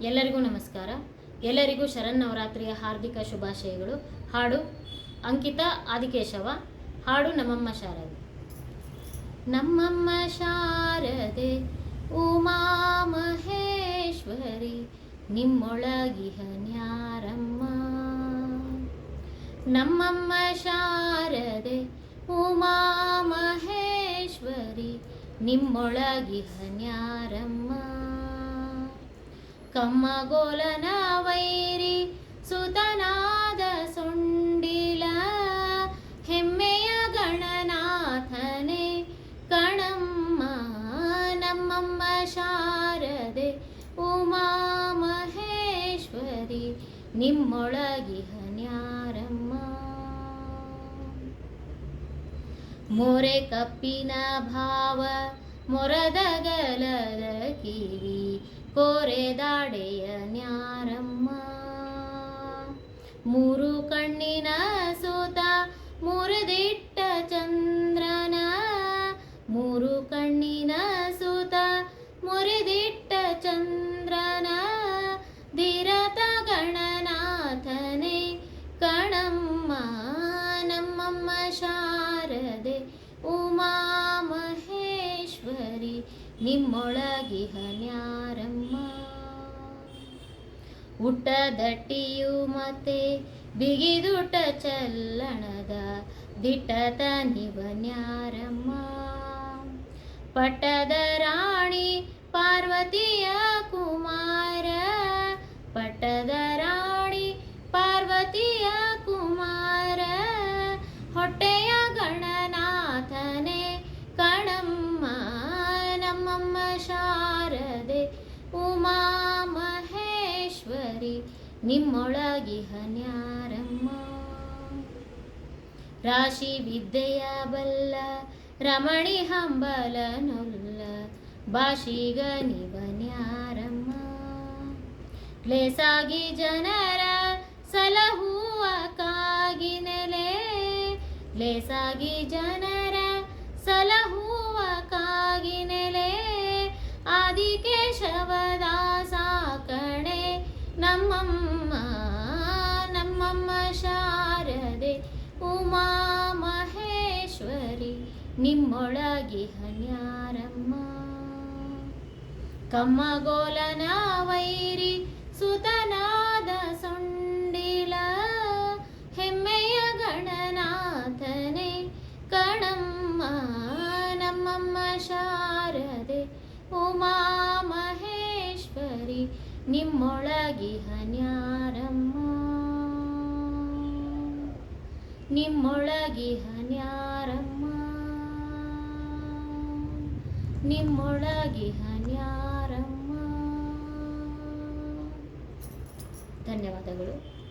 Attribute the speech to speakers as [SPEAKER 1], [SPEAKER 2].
[SPEAKER 1] ಎಲ್ಲರಿಗೂ ನಮಸ್ಕಾರ. ಎಲ್ಲರಿಗೂ ಶರನ್ನವರಾತ್ರಿಯ ಹಾರ್ದಿಕ ಶುಭಾಶಯಗಳು. ಹಾಡು ಅಂಕಿತಾ ಆದಿಕೇಶವ, ಹಾಡು ನಮ್ಮಮ್ಮ ಶಾರದೆ. ನಮ್ಮಮ್ಮ ಶಾರದೆ ಉಮಾ ಮಹೇಶ್ವರಿ, ನಿಮ್ಮೊಳಗಿಹ ನ್ಯಾರಮ್ಮ. ನಮ್ಮಮ್ಮ ಶಾರದೆ ಉಮಾ ಮಹೇಶ್ವರಿ, ನಿಮ್ಮೊಳಗಿಹ ನ್ಯಾರಮ್ಮ. ಕಮ್ಮಗೋಲನ ವೈರಿ ಸುತನಾದ ಸೊಂಡಿಲ ಹೆಮ್ಮೆಯ ಗಣನಾಥನೆ ಕಣಮ್ಮ ನಮ್ಮಮ್ಮ ಶಾರದೆ ಉಮಾ ಮಹೇಶ್ವರಿ ನಿಮ್ಮೊಳಗಿಹನ್ಯಾರಮ್ಮ ಮೋರೆ ಕಪ್ಪಿನ ಭಾವ ಮೊರದಗಲದ ಕಿವಿ ಕೋರೆದಾಡೆಯ ನ್ಯಾರಮ್ಮ. ಮಹೇಶ್ವರಿ ನಿಮ್ಮೊಳಗಿಹ ನ್ಯಾರಮ್ಮ. ಉಟ್ಟದಟ್ಟಿಯು ಮತ್ತೆ ಬಿಗಿದುಟ ಚಲ್ಲಣದ ದಿಟ್ಟತ ನಿವನ್ಯಾರಮ್ಮ ಪಟ್ಟದ ರಾಣಿ ಪಾರ್ವತಿಯ ಕುಮಾರ. ಪಟ್ಟದ ರಾಣಿ ಪಾರ್ವತಿಯ ಕುಮಾರ. ಹೊಟ್ಟೆಯ ಮಹೇಶ್ವರಿ ನಿಮ್ಮೊಳಗಿಹ ನ್ಯಾರಮ್ಮ ರಾಶಿ ವಿದ್ಯೆಯ ಬಲ್ಲ, ರಮಣಿ ಹಂಬಲ ನೊಲ್ಲ ಭಾಷಿಗ ನಿವನ್ಯಾರಮ್ಮ ಲೇಸಾಗಿ ಜನರ ಸಲಹುವ ಕಾಗಿನೆಲೆ, ಲೇಸಾಗಿ ಜನರ ಸಲಹುವ ಕಾಗಿನೆಲೆ, ಆದಿಕೇಶವದಾಸ ಕಣೆ ನಮ್ಮಮ್ಮ. ಮಹೇಶ್ವರಿ ಹನ್ಯಾರಮ್ಮ. ನ್ಯಾರಮ್ಮ ಕಮ್ಮಗೋಲನ ವೈರಿ ಸುತನಾದ ಸೊಂಡಿಲ. ಹೆಮ್ಮೆಯ ಗಣನಾಥನೆ ಕಣಮ್ಮ, ನಮ್ಮಮ್ಮ ಶಾರದೆ. ಉಮಾ ಮಹೇಶ್ವರಿ, ನಿಮ್ಮೊಳಗೆ ಹನ್ಯಾರಮ್ಮ. ನಿಮ್ಮೊಳಗೆ ನ್ಯಾರಮ್ಮ ನಿಮ್ಮೊಳಗಿಹ ಹನ್ಯಾರಮ್ಮ. ಧನ್ಯವಾದಗಳು.